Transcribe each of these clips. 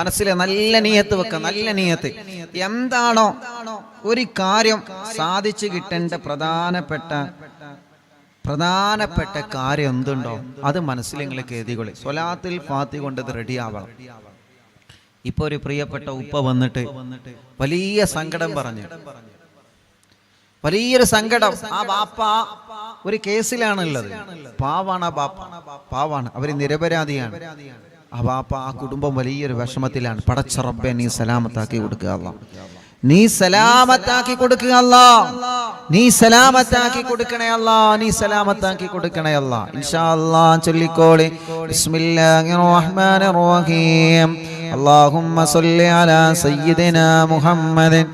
മനസ്സിലെ നല്ല നീയത്ത് വെക്കുക നല്ല നീയത്ത്. എന്താണോ ഒരു കാര്യം സാധിച്ചു കിട്ടേണ്ട പ്രധാനപ്പെട്ട പ്രധാനപ്പെട്ട കാര്യം എന്തുണ്ടോ അത് മനസ്സിൽ നിങ്ങൾ കരുതികൊള്ളി സ്വലാത്തിൽ ഫാത്തി കൊണ്ടത് റെഡി ആവണം ഇപ്പൊ ഒരു പ്രിയപ്പെട്ട ഉപ്പ വന്നിട്ട് വലിയ സങ്കടം പറഞ്ഞു. വലിയൊരു സങ്കടം. ആ ബാപ്പ ഒരു കേസിലാണുള്ളത്. പാവാണ് ബാപ്പ. പാവാണ്. അവർ നിരപരാധിയാണ്. അവാപ്പ ആ കുടുംബം വലിയൊരു വിഷമത്തിലാണ്. പടച്ച റബ്ബെ നീ സലാമത്താക്കി കൊടുക്കുക നീ സലാമത്താക്കി കൊടുക്കുക നീ സലാമത്താക്കി കൊടുക്കണേ അല്ല. നീ സലാമത്താക്കി കൊടുക്കണേ അല്ല. ഇൻഷാ ചൊല്ലിക്കോളി. ബിസ്മില്ലാഹിർ റഹ്മാനിർ റഹീം അല്ലാഹുമ്മ സല്ലി അലാ സയ്യിദിനാ മുഹമ്മദിൻ.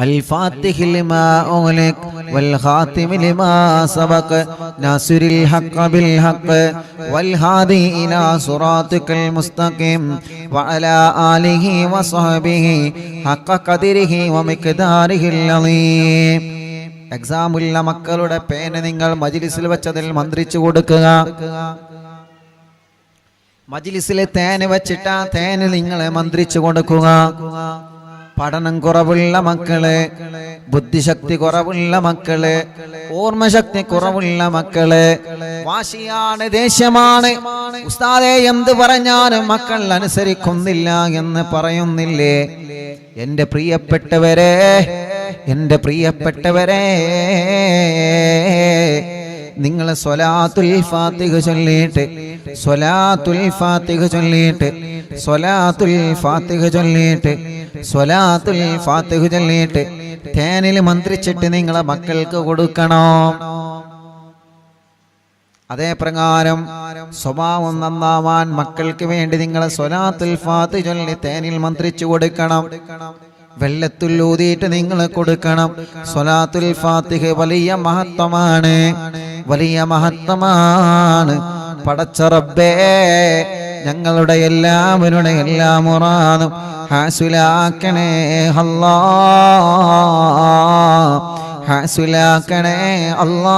الفاتح لما أغلق والخاتم لما سبق ناصر الحق بالحق والهادي إلى صراطك المستقيم وعلى آله وصحبه حق قدره ومقداره العظيم എക്സാമുള്ള മക്കളുടെ പേന നിങ്ങൾ മജിലിസിൽ വെച്ചതിൽ മന്ത്രിച്ചു കൊടുക്കുക മജിലിസിലെ തേന് വെച്ചിട്ട് ആ തേന് നിങ്ങളെ മന്ത്രിച്ചു കൊടുക്കുക പഠനം കുറവുള്ള മക്കൾ ബുദ്ധിശക്തി കുറവുള്ള മക്കൾ ഓർമ്മശക്തി കുറവുള്ള മക്കൾ വാശിയാണ് ദേഷ്യമാണ്. ഉസ്താദെ എന്ത് പറഞ്ഞാലും മക്കൾ അനുസരിക്കുന്നില്ല എന്ന് പറയുന്നില്ലേ? എന്റെ പ്രിയപ്പെട്ടവരെ എന്റെ പ്രിയപ്പെട്ടവരെ നിങ്ങൾ സ്വലാത്തുൽ ഫാത്തിഹ ചൊല്ലിയിട്ട് സ്വലാത്തുൽ ഫാത്തിഹ ചൊല്ലിയിട്ട് സ്വലാത്തുൽ ഫാത്തിഹ ചൊല്ലിയിട്ട് സ്വലാത്തുൽ ഫാത്തിഹു ചൊല്ലിയിട്ട് തേനിൽ മന്ത്രിച്ചിട്ട് നിങ്ങളെ മക്കൾക്ക് കൊടുക്കണം. അതേ പ്രകാരം സ്വഭാവം നന്നാവാൻ മക്കൾക്ക് വേണ്ടി നിങ്ങളെ സ്വലാത്തുൽ ഫാത്തി ചൊല്ലി തേനിൽ മന്ത്രിച്ചു കൊടുക്കണം. വെള്ളത്തിൽ ഊതിയിട്ട് നിങ്ങൾ കൊടുക്കണം. സ്വലാത്തുൽ ഫാത്തിഹ് വലിയ മഹത്വമാണ്. വലിയ മഹത്വമാണ്. പടച്ചറബേ ഞങ്ങളുടെ എല്ലാവരുടെ എല്ലാ മുറാദും ഹാസുലാക്കണേ അല്ലാ. ഹാസുലാക്കണേ അല്ലാ.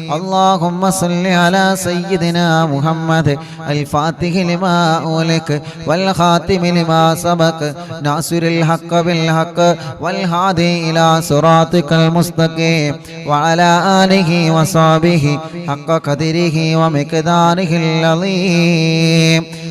اللهم صل على سيدنا محمد الفاتح لما أغلق والخاتم لما سبق ناصر الحق بالحق والهادي إلى صراطك المستقيم وعلى آله وصحبه حق قدره ومقداره العظيم.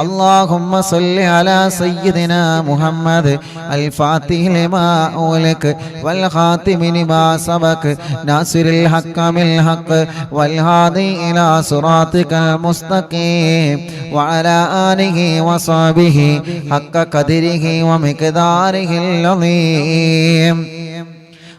اللهم صل على سيدنا محمد الفاتح لما أغلق والخاتم لما سبق ناصر الحق بالحق والهادي إلى صراطك المستقيم وعلى آله وصحبه حق قدره ومقداره العظيم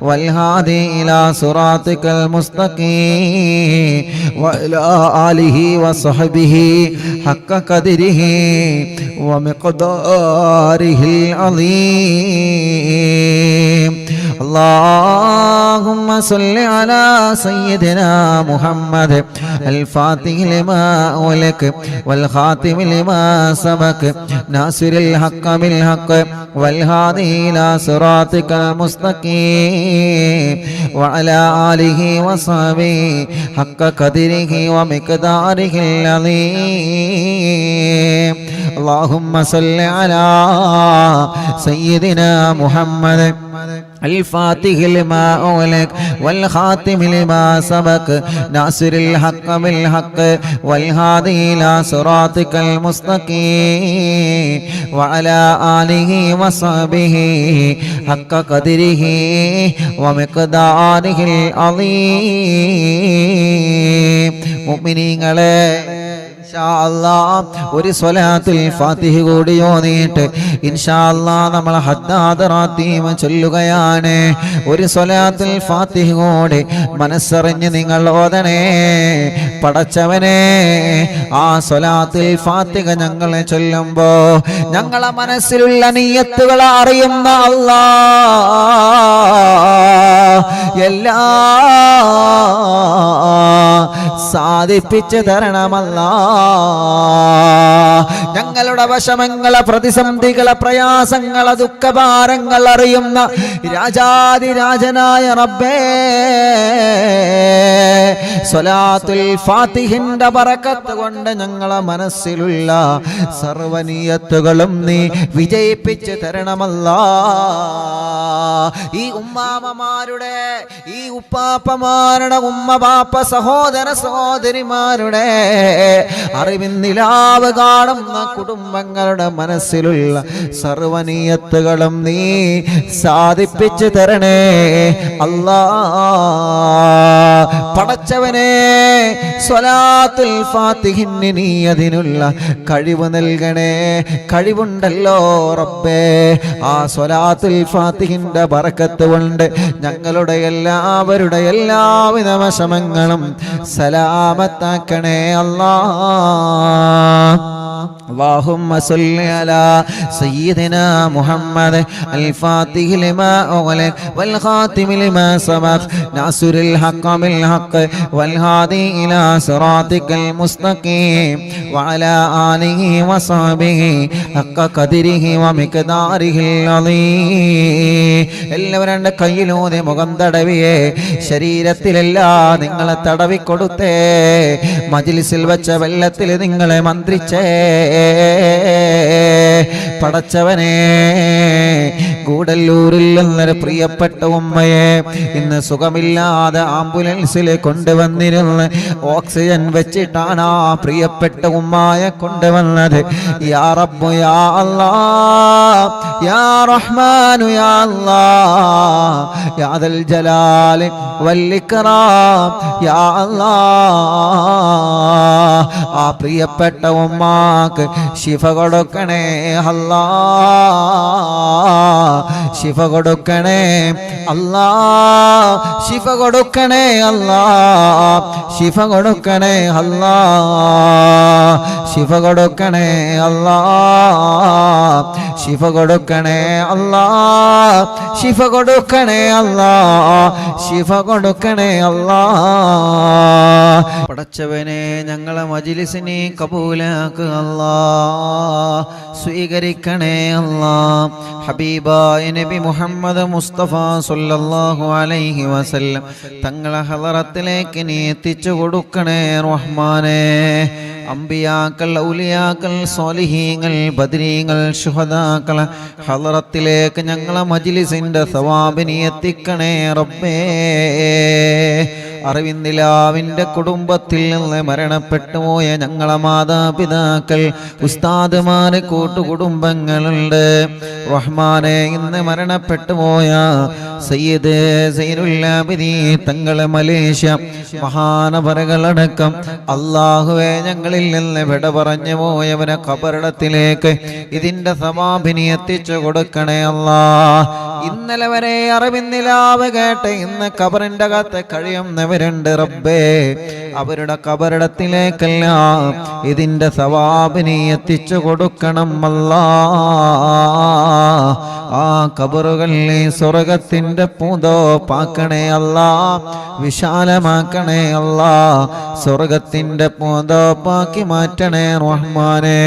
والهادي إلى صراطك المستقيم وإلى آله وصحبه حق قدره ومقداره العظيم. اللهم صل على سيدنا محمد. الفاتح لما أولك والخاتم لما سبق. ناصر الحق بالحق والهادي إلى صراطك المستقيم. وعلى آله وصحبه حق قدره ومقداره العظيم. اللهم صل على سيدنا محمد. الفاتح لما أولك والخاتم لما سبق. ناصر الحق بالحق والهادي إلى صراطك المستقيم. وعلى آله وصحبه حق قدره ومقداره العظيم. مؤمنين عليه. ഒരു സ്വലാത്തുൽ ഫാത്തിഹ കൂടി ഓതിയിട്ട് ഇൻഷാ അല്ലാ നമ്മൾ ഹദ്ദാദറാത്തീമ ചൊല്ലുകയാണ്. ഒരു സ്വലാത്തുൽ ഫാത്തിഹ കൂടി മനസ്സറിഞ്ഞ് നിങ്ങൾ ഓതണേ പടച്ചവനെ. ആ സ്വലാത്തിൽ ഫാത്തിഹ ഞങ്ങളെ ചൊല്ലുമ്പോ ഞങ്ങളെ മനസ്സിലുള്ള നീയത്തുകൾ അറിയുന്ന അല്ലാ. എല്ലാ സാധിപ്പിച്ചു തരണമല്ല. ഞങ്ങളുടെ വശമങ്ങളെ പ്രതിസന്ധികളെ പ്രയാസങ്ങളെ ദുഃഖഭാരങ്ങൾ അറിയുന്ന രാജാതിരാജനായ റബ്ബേ. സ്വലാത്തുൽ ഫാത്തിഹിന്റെ പറക്കത്ത് കൊണ്ട് ഞങ്ങളെ മനസ്സിലുള്ള സർവനീയത്തുകളും നീ വിജയിപ്പിച്ച് തരണമല്ല. ഈ ഉമ്മാമമാരുടെ ഈ ഉപ്പാപ്പമാരുടെ ഉമ്മ ബാപ്പ സഹോദര സഹോദരിമാരുടെ അറിവിന്നിലാവ് കാണുന്ന കുടുംബങ്ങളുടെ മനസ്സിലുള്ള സർവനീയത്തുകളും നീ സാധിപ്പിച്ചു തരണേ. അല്ലാ പടച്ചവനെ സ്വലാത്തുൽ ഫാത്തിഹിന് നീ അതിനുള്ള കഴിവ് നൽകണേ. കഴിവുണ്ടല്ലോ റബ്ബേ. ആ സ്വലാത്തുൽ ഫാത്തിഹിന്റെ ബറക്കത്ത് കൊണ്ട് ഞങ്ങളുടെ എല്ലാവരുടെ എല്ലാവിധ വശമങ്ങളും സലാമത്താക്കണേ അല്ലാ اللهم صل على سيدنا محمد الفاتح لما أغلق والخاتم لما سبق ناصر الحق بالحق والهادي إلى صراطك المستقيم وعلى آله وصحبه حق قدره ومقداره العظيم എല്ലാവരും എൻ്റെ കയ്യിലൂതി മുഖം തടവിയേ ശരീരത്തിലെല്ലാം നിങ്ങളെ തടവിക്കൊടുത്തേ മജിലിസിൽ വെച്ച വെള്ളത്തിൽ നിങ്ങളെ മന്ത്രിച്ചേ പടച്ചവനെ ഗൂഡല്ലൂരിൽ നിന്നൊരു പ്രിയപ്പെട്ട ഉമ്മയെ ഇന്ന് സുഖമില്ലാതെ ആംബുലൻസിൽ കൊണ്ടുവന്നിരുന്ന് ഓക്സിജൻ വെച്ചിട്ടാണ് ആ പ്രിയപ്പെട്ട ഉമ്മായ കൊണ്ടുവന്നത്. യാ യാ അല്ലാ യാ യാ യാ ആ പ്രിയപ്പെട്ട ഉമ്മാക്ക് ശിഫ കൊടുക്കണേ അല്ലാ ശിഫ കൊടുക്കണേ. അല്ലാ ശിഫ കൊടുക്കണേ അല്ലാ. ശിഫ കൊടുക്കണേ അല്ലാ. ശിഫ കൊടുക്കണേ അല്ലാ. ശിഫ കൊടുക്കണേ അല്ലാ. ശിഫ കൊടുക്കണേ അല്ലാ. ശിഫ കൊടുക്കണേ അല്ലാ. പടച്ചവനെ ഞങ്ങളെ മജിലിസിനെ കബൂലാക്ക് അല്ലാ. സ്വീകരിക്കണേ അല്ലാ. ഹബീബായ നബി മുഹമ്മദ് മുസ്തഫ സല്ലല്ലാഹു അലൈഹി വസല്ലം തങ്ങളെ ഹലറത്തിലേക്ക് നീ എത്തിച്ചു കൊടുക്കണേ റഹ്മാനെ. അമ്പിയാക്കൾ ഔലിയാക്കൾ സ്വാലിഹീങ്ങൾ ബദരീങ്ങൾ ഷുഹദാക്കൾ ഹലറത്തിലേക്ക് ഞങ്ങളെ മജിലിസിന്റെ സവാബിനി എത്തിക്കണേ റബ്ബേ. അറിവിന്ദിലാവിന്റെ കുടുംബത്തിൽ നിന്ന് മരണപ്പെട്ടു പോയ ഞങ്ങളെ മാതാപിതാക്കൾ ഉസ്താദുമാര് കൂട്ടുകുടുംബങ്ങളുണ്ട്. റഹ്മാനെ ഇന്ന് മരണപ്പെട്ടു പോയ സയ്യിദ് സൈനുല്ലാബിദി തങ്ങളെ മലേഷ്യ മഹാനപരകളടക്കം അള്ളാഹുവെ ഞങ്ങളിൽ നിന്ന് വിട പറഞ്ഞു പോയവനെ കബറിടത്തിലേക്ക് ഇതിന്റെ സമാപിനി എത്തിച്ചു കൊടുക്കണേ അല്ലാ. ഇന്നലെ വരെ അറിവിന്നിലാവ് കേട്ട് ഇന്ന് കബറിന്റെ കത്ത് കഴിയുന്നവരുണ്ട് റബ്ബേ. അവരുടെ കബറിടത്തിലേക്കല്ല ഇതിന്റെ സവാബിനി എത്തിച്ചു കൊടുക്കണം അല്ലാ. ആ കബറുകളിൽ സ്വർഗത്തിന്റെ പൂന്തോ പാക്കണേ അല്ല വിശാലമാക്കണേ അല്ല സ്വർഗത്തിന്റെ പൂന്തോ പാക്കി മാറ്റണേ റഹ്മാനെ.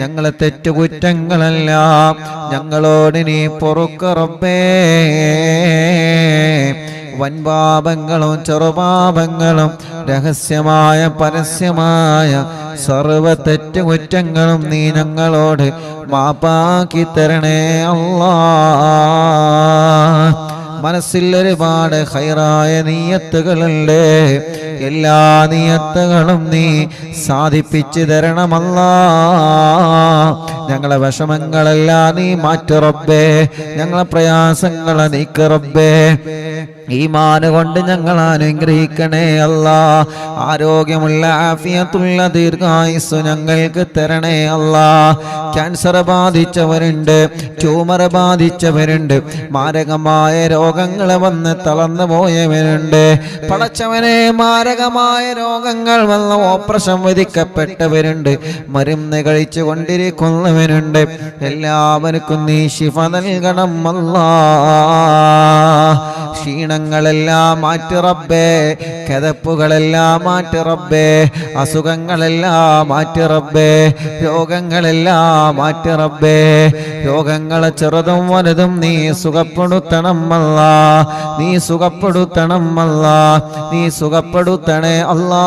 ഞങ്ങളെ തെറ്റുകുറ്റങ്ങളെല്ലാം ഞങ്ങളോട് നീ പൊറുക്കറപ്പേ വൻപാപങ്ങളും ചെറുപാപങ്ങളും രഹസ്യമായ പരസ്യമായ സർവ തെറ്റുകുറ്റങ്ങളും നീ ഞങ്ങളോട് മാപ്പാക്കി തരണേ അല്ലാ. മനസ്സിൽ ഒരുപാട് ഹൈറായ നീയത്തുകളുണ്ട്. എല്ലാ നിയത്തുകളും നീ സാധിപ്പിച്ചു തരണമല്ല. ഞങ്ങളെ വിഷമങ്ങളെല്ലാം നീ മാറ്റുറബേ ഞങ്ങളെ പ്രയാസങ്ങളെ ഈ മാന് കൊണ്ട് ഞങ്ങൾ അനുഗ്രഹിക്കണേ അല്ല. ആരോഗ്യമുള്ള ആഫിയത്തുള്ള ദീർഘായുസ് ഞങ്ങൾക്ക് തരണേ അല്ല. ക്യാൻസർ ബാധിച്ചവരുണ്ട് ട്യൂമർ ബാധിച്ചവരുണ്ട് മാരകമായ രോഗങ്ങൾ വന്ന് തളർന്നു പോയവരുണ്ട്. പടച്ചവനെ മാരകമായ രോഗങ്ങൾ വന്ന ഓപ്പറേഷൻ വിധിക്കപ്പെട്ടവരുണ്ട് മരുന്ന് കഴിച്ചു കൊണ്ടിരിക്കുന്നവരുണ്ട്. എല്ലാവർക്കും നീ ശിഫ നൽകണം വന്ന ക്ഷീണങ്ങളെല്ലാം മാറ്റി റബ്ബേ. കിതപ്പുകളെല്ലാം മാറ്റി റബ്ബേ. അസുഖങ്ങളെല്ലാം മാറ്റി റബ്ബേ. രോഗങ്ങളെല്ലാം മാറ്റി റബ്ബേ. രോഗങ്ങളെ ചെറുതും വലുതും നീ സുഖപ്പെടുത്തണം അല്ല. നീ സുഖപ്പെടുത്തണം അല്ല. നീ സുഖപ്പെടുത്തണേ അല്ലാ.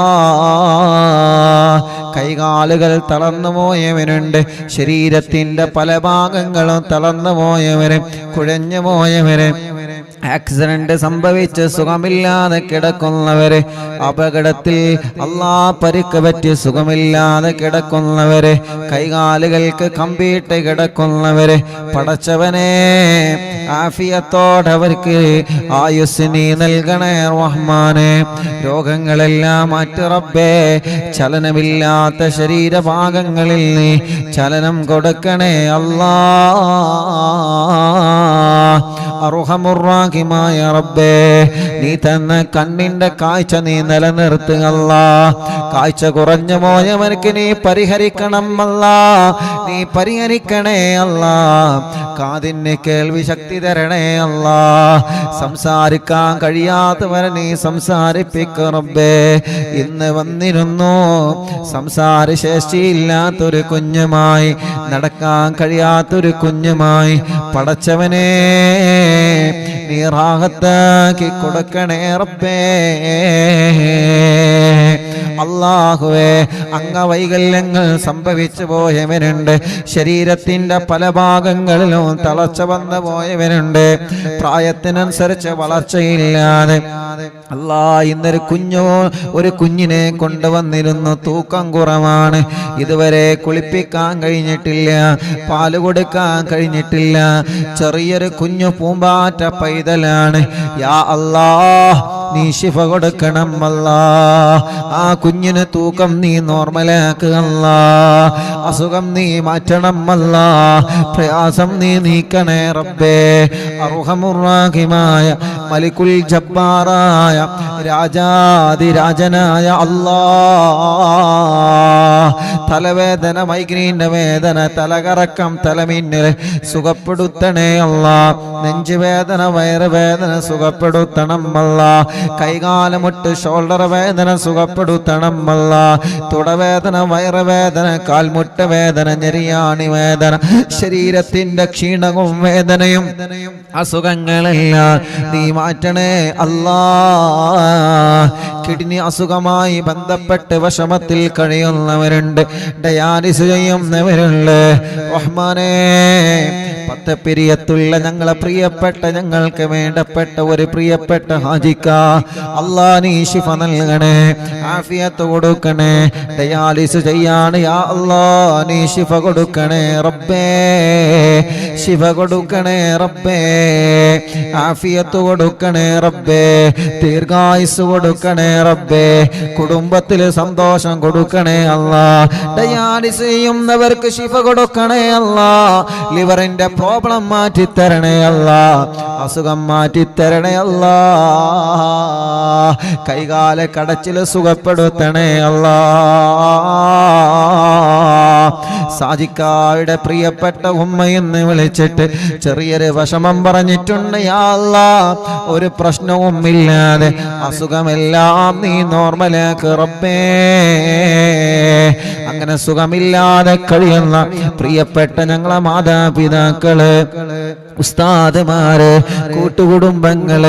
കൈകാലുകൾ തളർന്നു പോയവനുണ്ട്. ശരീരത്തിന്റെ പല ഭാഗങ്ങളും തളർന്നു പോയവര് കുഴഞ്ഞു പോയവര്. ആക്സിഡന്റ് സംഭവിച്ച് സുഖമില്ലാതെ കിടക്കുന്നവരെ അപകടത്തിൽ അല്ലാ പരിക്ക് പറ്റി സുഖമില്ലാതെ കിടക്കുന്നവരെ കൈകാലുകൾക്ക് കമ്പിയിട്ട് കിടക്കുന്നവരെ പടച്ചവനെ ആഫിയത്തോടെ അവർക്ക് ആയുസ്സിനി നൽകണേ റഹ്മാനെ. രോഗങ്ങളെല്ലാം മാറ്റി റബ്ബേ ചലനമില്ലാത്ത ശരീരഭാഗങ്ങളിൽ നീ ചലനം കൊടുക്കണേ അല്ലാ. അറുഹമുറാഹിമായ റബ്ബേ നീ തന്ന കണ്ണിന്റെ കാഴ്ച നീ നിലനിർത്തുകല്ല കാഴ്ച കുറഞ്ഞു പോയവർക്ക് നീ പരിഹരിക്കണം അല്ല. നീ പരിഹരിക്കണേ അല്ല. കാതിന് കേൾവി ശക്തി തരണേ അല്ല. സംസാരിക്കാൻ കഴിയാത്തവരെ നീ സംസാരിപ്പിക്കറബേ ഇന്ന് വന്നിരുന്നു സംസാര ശേഷിയില്ലാത്തൊരു കുഞ്ഞുമായി നടക്കാൻ കഴിയാത്തൊരു കുഞ്ഞുമായി പടച്ചവനെ. നീ റാഹത്താക്കി കൊടുക്കണേ റബ്ബേ. അള്ളാഹുവേ അംഗവൈകല്യങ്ങൾ സംഭവിച്ചു പോയവനുണ്ട്. ശരീരത്തിന്റെ പല ഭാഗങ്ങളിലും തളച്ചു വന്നു പോയവനുണ്ട്. പ്രായത്തിനനുസരിച്ച് വളർച്ചയില്ലാതെ അല്ലാ ഇന്നൊരു കുഞ്ഞോ ഒരു കുഞ്ഞിനെ കൊണ്ടുവന്നിരുന്നു. തൂക്കം കുറവാണ്. ഇതുവരെ കുളിപ്പിക്കാൻ കഴിഞ്ഞിട്ടില്ല പാൽ കൊടുക്കാൻ കഴിഞ്ഞിട്ടില്ല. ചെറിയൊരു കുഞ്ഞു പൂമ്പാറ്റ പൈതലാണ്. യാ അല്ലാ നീ ശിഫ കൊടുക്കണം അല്ലാ. ആ കുഞ്ഞിന് തൂക്കം നീ നോർമലാക്കുക അസുഖം നീ മാറ്റണം അല്ല. പ്രയാസം നീ നീക്കണേ റബ്ബേ. അർഹമുറാഹിമായ മലിക്കുൽ ജബ്ബാറായ രാജാതിരാജനായ അല്ലാ തലവേദന മൈഗ്രീന്റെ വേദന തലകറക്കം തലമിന്നൽ സുഖപ്പെടുത്തണേ അല്ല നെഞ്ചുവേദന വയറുവേദന സുഖപ്പെടുത്തണം അല്ല കൈകാലമുട്ട് ഷോൾഡർ വേദന സുഖപ്പെടുത്തണം അല്ല തുടവേദന വയറുവേദന കാൽമുട്ട വേദന ഞെരിയാണി വേദന ശരീരത്തിന്റെ ക്ഷീണവും വേദനയും അസുഖങ്ങളെല്ലാം നീ മാറ്റണേ അല്ലാ. കിഡ്നി അസുഖമായി ബന്ധപ്പെട്ട് വിഷമത്തിൽ കഴിയുന്നവരുണ്ട്. ഡയാലിസ് ചെയ്യുന്നവരുണ്ട്. റഹ്മാനേ പത്തപ്പിരിയത്തുള്ള ഞങ്ങളെ പ്രിയപ്പെട്ട ഞങ്ങൾക്ക് വേണ്ടപ്പെട്ട ഒരു പ്രിയപ്പെട്ട ഹാജിക്ക അല്ലാ നീ ശിഫ നൽകണേ ആഫിയത്ത് കൊടുക്കണേ ഡയാലിസ് ചെയ്യാണ്. യാ അല്ലാ നീ ശിഫ കൊടുക്കണേ റബ്ബേ ശിഫ കൊടുക്കണേ റബ്ബേ ആഫിയത്ത് കൊടുക്കണേ റബ്ബേ ദീർഘായുസ് കൊടുക്കണേ റബ്ബേ കുടുംബത്തിൽ സന്തോഷം കൊടുക്കണേ അല്ല. ഡയാലിസ് ചെയ്യുന്നവർക്ക് ശിഫ കൊടുക്കണേ അല്ല. ലിവറിന്റെ പ്രോബ്ലം മാറ്റിത്തരണേ അല്ല. അസുഖം മാറ്റിത്തരണേ അല്ല. കൈകാല കടച്ചിൽ സുഖപ്പെടുത്തണേ അല്ല. സാജിക്കായുടെ പ്രിയപ്പെട്ട ഉമ്മയെന്ന് വിളിച്ചിട്ട് ചെറിയൊരു വിഷമം പറഞ്ഞിട്ടുണ്ട് ഒരു പ്രശ്നവും ഇല്ലാതെ അസുഖമെല്ലാം നീ നോർമലാക്ക് റബ്ബേ. അങ്ങനെ സുഖമില്ലാതെ കഴിയുന്ന പ്രിയപ്പെട്ട ഞങ്ങളെ മാതാപിതാക്കൾ ഉസ്താദുമാര് കൂട്ടുകുടുംബങ്ങൾ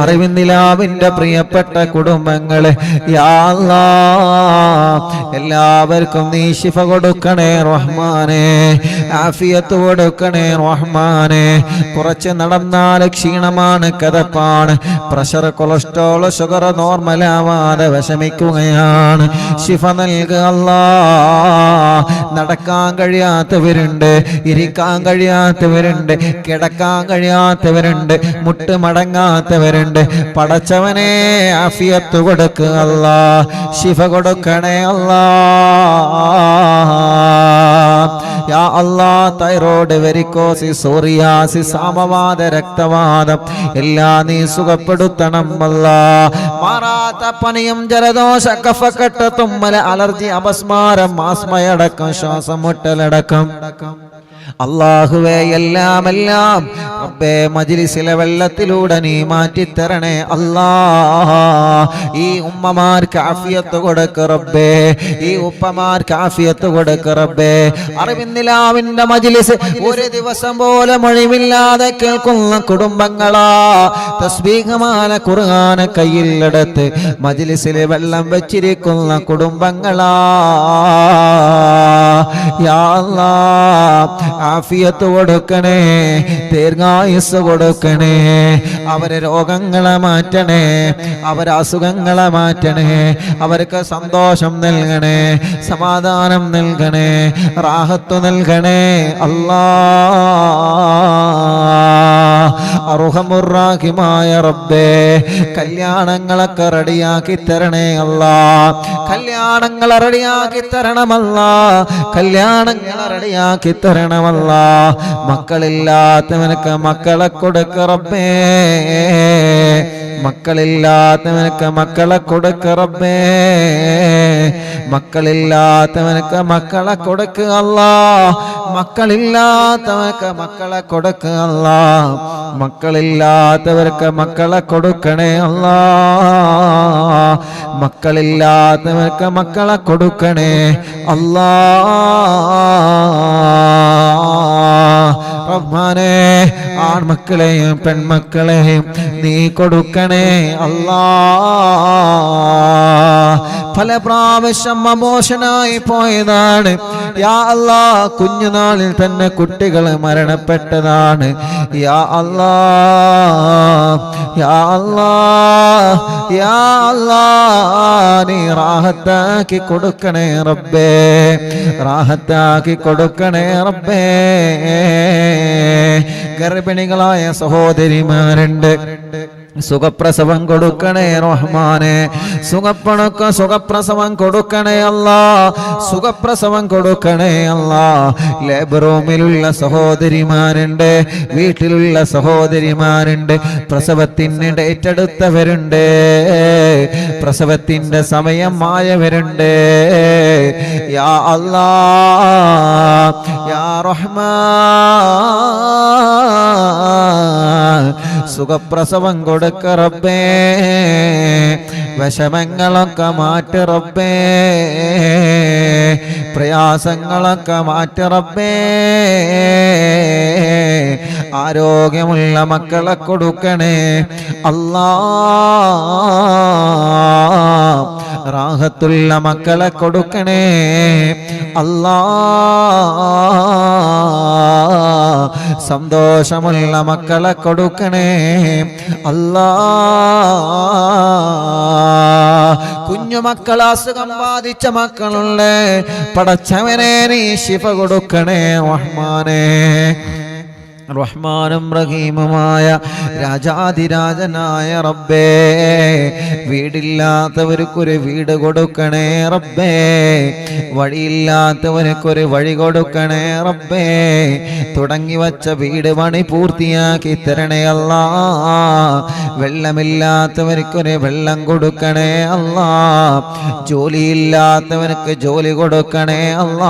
അറിവിന്ദിലാവിന്റെ പ്രിയപ്പെട്ട കുടുംബങ്ങൾ എല്ലാവർക്കും നീ ശിഫ കൊടുക്കണേ. റഹ്മാനെ ആഫിയത്ത് കൊടുക്കണേ റഹ്മാനെ. കുറച്ച് നടന്നാൽ ക്ഷീണമാണ് കഥപ്പാണ്. പ്രഷർ കൊളസ്ട്രോൾ ഷുഗർ നോർമൽ നോർമലാവാതെ വിഷമിക്കുകയാണ്. ശിഫ നൽകുക അല്ലാ. നടക്കാൻ കഴിയാത്തവരുണ്ട് ഇരിക്കാൻ കഴിയാത്തവരുണ്ട് കിടക്കാൻ കഴിയാത്തവരുണ്ട് മുട്ട് മടങ്ങാത്തവരുണ്ട്. പടച്ചവനെ ആഫിയത്ത് കൊടുക്കുക അല്ല. ശിഫ കൊടുക്കണേ അല്ലാ. യാ അല്ലാ തൈറോയ്ഡ് വെരിക്കോസിസ് സോറിയാസിസ് സാമവാദ രക്തവാദം എല്ലാം നീ സുഖപ്പെടുത്തണം അല്ലാ. മാറാത്ത പനിയും ജലദോഷ കഫക്കെട്ട് തുമ്മല അലർജി അപസ്മാരം ആസ്മയടക്കം ശ്വാസം മുട്ടലടക്കം അള്ളാഹുവേ എല്ലാം എല്ലാം റബ്ബേ മജിലിസിലെ വെള്ളത്തിലൂടെ നീ മാറ്റിത്തരണേ അല്ലാ ഈ ഉമ്മമാർക്ക് ആഫിയത്ത് കൊടുക്ക് റബ്ബേ ഈ ഉപ്പമാർക്ക് ആഫിയത്ത് കൊടുക്ക് റബ്ബേ. അറിവിന്ദിലാവിന്റെ മജിലിസ് ഒരു ദിവസം പോലെ മൊഴിവില്ലാതെ കേൾക്കുന്ന കുടുംബങ്ങളാ. തസ്ബീഹമാല കുറുകാന കയ്യിലെടുത്ത് മജിലിസിൽ വെള്ളം വെച്ചിരിക്കുന്ന കുടുംബങ്ങളാ. യാ ആഫിയത്ത് കൊടുക്കണേ ദീർഘായുസ് കൊടുക്കണേ അവരെ രോഗങ്ങളെ മാറ്റണേ അവരെ അസുഖങ്ങളെ മാറ്റണേ അവർക്ക് സന്തോഷം നൽകണേ സമാധാനം നൽകണേ റാഹത്ത് നൽകണേ. അല്ലാ അറുഹമുറാഹിമായ റബ്ബേ കല്യാണങ്ങളൊക്കെ റെഡിയാക്കി തരണേ അല്ല. കല്യാണങ്ങൾ റെഡിയാക്കി തരണമല്ല. കല്യാണങ്ങൾ റെഡിയാക്കി തരണമല്ല. മക്കളില്ലാത്തവനൊക്കെ മക്കളെ കൊടുക്ക റബ്ബേ. മക്കളില്ലാത്തവനക്ക് മക്കളെ കൊടുക്ക റബ്ബേ. മക്കളില്ലാത്തവനക്ക് മക്കളെ കൊടുക്കുക അല്ലാ. മക്കളില്ലാത്തവനക്ക് മക്കളെ കൊടുക്കുക അല്ലാ. മക്കളില്ലാത്തവർക്ക് മക്കളെ കൊടുക്കണേ അല്ലാ. മക്കളില്ലാത്തവർക്ക് മക്കളെ കൊടുക്കണേ അല്ലാ. റഹ്മാനെ ആൺമക്കളെയും പെൺമക്കളെയും നീ കൊടുക്കണേ അല്ലാ. പല പ്രാവശ്യം അമോഷനായി പോയതാണ്. യാ അല്ലാ കുഞ്ഞുനാളിൽ തന്നെ കുട്ടികൾ മരണപ്പെട്ടതാണ്. യാ അല്ലാ യാ അല്ലാ യാ അല്ലാ നീ റാഹത്താക്കി കൊടുക്കണേ റബ്ബേ റാഹത്താക്കി കൊടുക്കണേ റബ്ബേ. ഗർഭിണികളായ സഹോദരിമാരുണ്ട്. സുഖപ്രസവം കൊടുക്കണേ റഹ്മാനെ. സുഖപ്പണക്ക സുഖപ്രസവം കൊടുക്കണേ അല്ല. സുഖപ്രസവം കൊടുക്കണേ അല്ല. ലേബർ റൂമിലുള്ള സഹോദരിമാരുണ്ട് വീട്ടിലുള്ള സഹോദരിമാരുണ്ട് പ്രസവത്തിന് ഡേറ്റ് എടുത്തവരുണ്ട് പ്രസവത്തിന്റെ സമയം ആയവരുണ്ട് യാ അല്ലാ യാ റഹ്മാൻ സുഖപ്രസവം കൊടുക്ക റബ്ബേ. വിഷമങ്ങളൊക്കെ മാറ്റി റബ്ബേ. പ്രയാസങ്ങളൊക്കെ മാറ്റി റബ്ബേ. ആരോഗ്യമുള്ള മക്കളെ കൊടുക്കണേ. അല്ലാ. റാഹത്തുള്ള മക്കളെ കൊടുക്കണേ. അല്ലാ. സന്തോഷമുള്ള മക്കളെ കൊടുക്കണേ. അല്ലാ. കുഞ്ഞുമക്കൾ അസുഖം ബാധിച്ച മക്കളുണ്ട്. പടച്ചവനെ നീ ശിഫ കൊടുക്കണേ റഹ്മാനേ. റഹ്മാനും റഹീമുമായ രാജാതിരാജനായ റബ്ബേ വീടില്ലാത്തവർക്കൊരു വീട് കൊടുക്കണേ റബ്ബേ വഴിയില്ലാത്തവർക്കൊരു വഴി കൊടുക്കണേ റബ്ബേ തുടങ്ങി വച്ച വീട് പണി പൂർത്തിയാക്കി തരണേ അല്ല വെള്ളമില്ലാത്തവർക്കൊരു വെള്ളം കൊടുക്കണേ അല്ല ജോലിയില്ലാത്തവർക്ക് ജോലി കൊടുക്കണേ അല്ല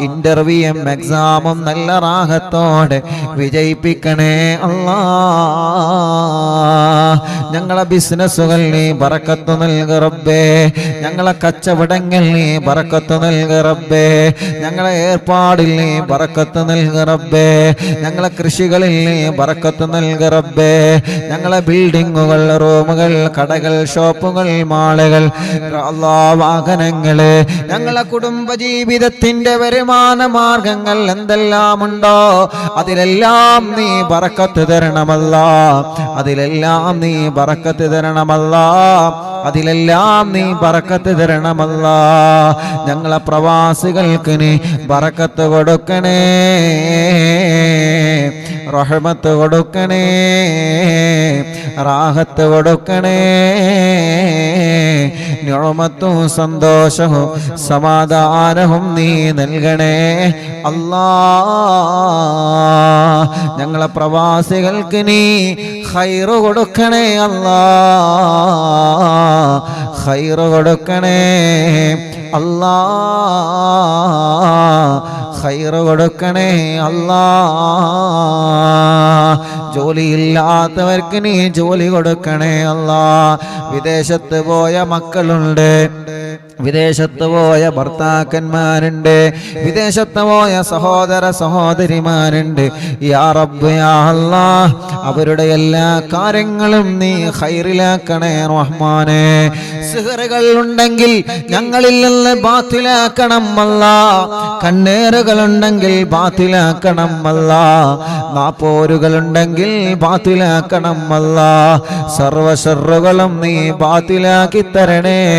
ഇന്റർവ്യൂയും എക്സാമും നല്ല റാഹത്തോടെ വിജയിപ്പിക്കണേ അല്ലാ. ഞങ്ങളെ ബിസിനസ്സുകൾ നീ പറക്കത്തു നൽകറബേ റബ്ബേ. ഞങ്ങളെ കച്ചവടങ്ങൾ നീ പറക്കത്തു നൽകറബേ റബ്ബേ. ഞങ്ങളെ ഏർപ്പാടിൽ നീ പറക്കത്ത് നൽകറബേ റബ്ബേ. ഞങ്ങളെ കൃഷികളിൽ നീ പറക്കത്തു നൽകറബേ റബ്ബേ. ഞങ്ങളെ ബിൽഡിങ്ങുകൾ റൂമുകൾ കടകൾ ഷോപ്പുകൾ മാളുകൾ വാഹനങ്ങൾ. ഞങ്ങളെ കുടുംബ ജീവിതത്തിന്റെ വരുമാന മാർഗങ്ങൾ എന്തെല്ലാമുണ്ടോ അതിലെല്ലാം നീ പറക്കത്ത് തരണമല്ല. അതിലെല്ലാം നീ പറക്കത്ത് തരണമല്ല. അതിലെല്ലാം നീ പറക്കത്ത് തരണമല്ല. ഞങ്ങളെ പ്രവാസികൾക്ക് നീ പറക്കത്ത് കൊടുക്കണേ. റഹമത്ത് കൊടുക്കണേ. റാഹത്ത് കൊടുക്കണേ. ഞൊമത്തും സന്തോഷവും സമാധാനവും നീ നൽകണേ. അല്ലാ ഞങ്ങളെ പ്രവാസികൾക്ക് നീ ഹൈറ് കൊടുക്കണേ അല്ലാ. ഹൈറ് കൊടുക്കണേ അല്ലാ. ഹൈറ് കൊടുക്കണേ അല്ലാ. ജോലിയില്ലാത്തവർക്ക് നീ ജോലി കൊടുക്കണേ അല്ലാ. വിദേശത്ത് പോയ മക്കളുണ്ട്. വിദേശത്ത് പോയ ഭർത്താക്കന്മാരുണ്ട്. വിദേശത്ത് പോയ സഹോദര സഹോദരിമാരുണ്ട്. അവരുടെ എല്ലാ കാര്യങ്ങളും നീ ഹൈറിലാക്കണേ റഹ്മാനെ. സിഹറുകൾ ഉണ്ടെങ്കിൽ ഞങ്ങളിൽ നിന്ന് ബാത്തിലാക്കണം അല്ല. കണ്ണേറുകൾ ഉണ്ടെങ്കിൽ ബാത്തിലാക്കണം അല്ല. നാപ്പോരുകൾ ഉണ്ടെങ്കിൽ ബാത്തിലാക്കണം അല്ല. സർവശറുകളും നീ ബാത്തിലാക്കി തരണേ.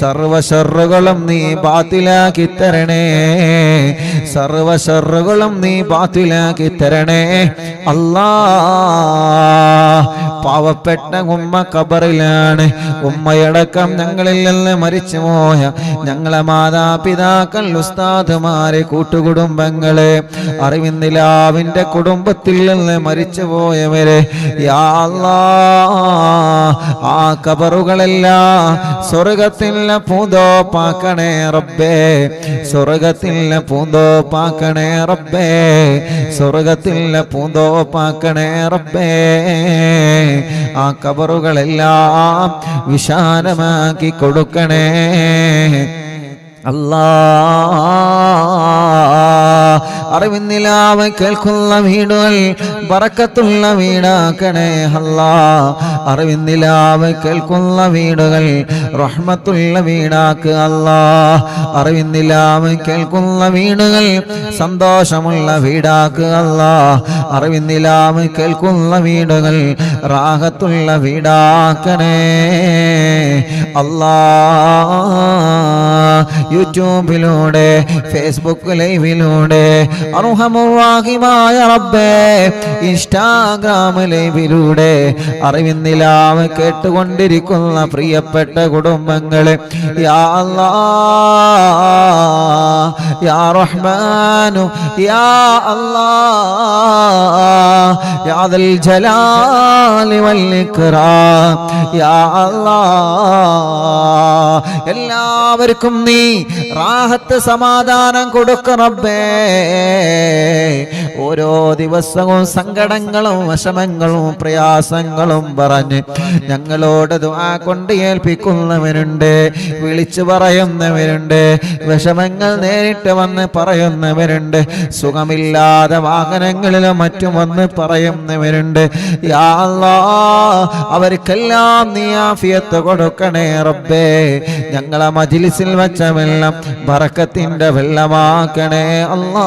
സർവശറുകളും നീ ബാത്തിലാക്കി തരണേ. സർവശറുകളും നീ ബാത്തിലാക്കി തരണേ. അല്ലാ പാവപ്പെട്ട ഉമ്മ കബറിലാണ് ഉമ്മയടക്കം ഞങ്ങളിൽ നിന്ന് മരിച്ചു പോയ ഞങ്ങളെ മാതാപിതാക്കൾ ഉസ്താദുമാരെ കൂട്ടുകുടുംബങ്ങളെ അറിവിന്ദിലാവിന്റെ കുടുംബത്തിൽ നിന്ന് മരിച്ചു പോയവരെ യാ ആ കബറുകളെല്ലാം സ്വർഗത്തിലെ പൂന്തോപ്പാക്കണേ റബ്ബേ. സ്വർഗത്തിലെ പൂന്തോപ്പാക്കണേ റബ്ബേ. സ്വർഗത്തിലെ പൂന്തോപ്പാക്കണേ റബ്ബേ. ആ കബറുകളെല്ലാം വിശാലമാക്കി കൊടുക്കണേ. അല്ലാ. അറിവിന്നിലാവ് കേൾക്കുന്ന വീടുകൾ ബറക്കത്തുള്ള വീടാക്കണേ അല്ലാ. അറിവിന്നിലാവ് കേൾക്കുന്ന വീടുകൾ റഹ്മത്തുള്ള വീടാക്ക് അല്ല. അറിവിന്നിലാവ് കേൾക്കുന്ന വീടുകൾ സന്തോഷമുള്ള വീടാക്ക് അല്ല. അറിവിന്നിലാവ് കേൾക്കുന്ന വീടുകൾ റാഹത്തുള്ള വീടാക്കണേ അല്ലാ. യൂട്യൂബിലൂടെ ഫേസ്ബുക്ക് ലൈവിലൂടെ അർഹമുറാഹിമായ റബ്ബേ ഇൻസ്റ്റാഗ്രാം ലൈവിലൂടെ അറിവിന്നിലാവ് കേട്ടുകൊണ്ടിരിക്കുന്ന പ്രിയപ്പെട്ട കുടുംബങ്ങളെ യാ യാ റഹ്മാനു യാ യാ ജലാലി വൽ യാ അല്ലാ എല്ലാവർക്കും നീ റാഹത്ത് സമാധാനം കൊടുക്കണബേ ഓരോ ദിവസവും സങ്കടങ്ങളും വിഷമങ്ങളും പ്രയാസങ്ങളും പറഞ്ഞ് ഞങ്ങളോട് ദുആ കൊണ്ട് ഏൽപ്പിക്കുന്നവരുണ്ട് വിളിച്ചു പറയുന്നവരുണ്ട് വിഷമങ്ങൾ നേരിട്ട് വന്ന് പറയുന്നവരുണ്ട് സുഖമില്ലാതെ വാഹനങ്ങളിലും മറ്റും വന്ന് പറയുന്നവരുണ്ട്. അവർക്കെല്ലാം നീ ആഫിയത്ത് കൊടുക്കണേ റബ്ബേ. ഞങ്ങളെ മജിലിസിൽ വെച്ച വെള്ളം ബറക്കത്തിന്റെ വെള്ളമാക്കണേ അല്ലാ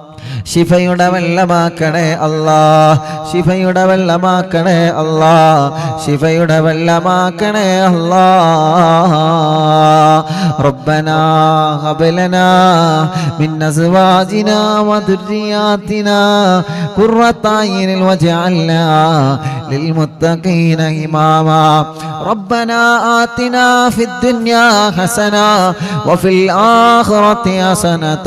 ശിഫയുടെ വെള്ളമാക്കണേ അല്ലാ ശിഫയുടെ വെള്ളമാക്കണേ അല്ലാ ശിഫയുടെ വെള്ളമാക്കണേ അല്ലാ ربنا هب لنا من ازواجنا وذرياتنا قرة اعين واجعلنا للمتقين اماما ربنا آتنا في الدنيا حسنة وفي الآخرة حسنة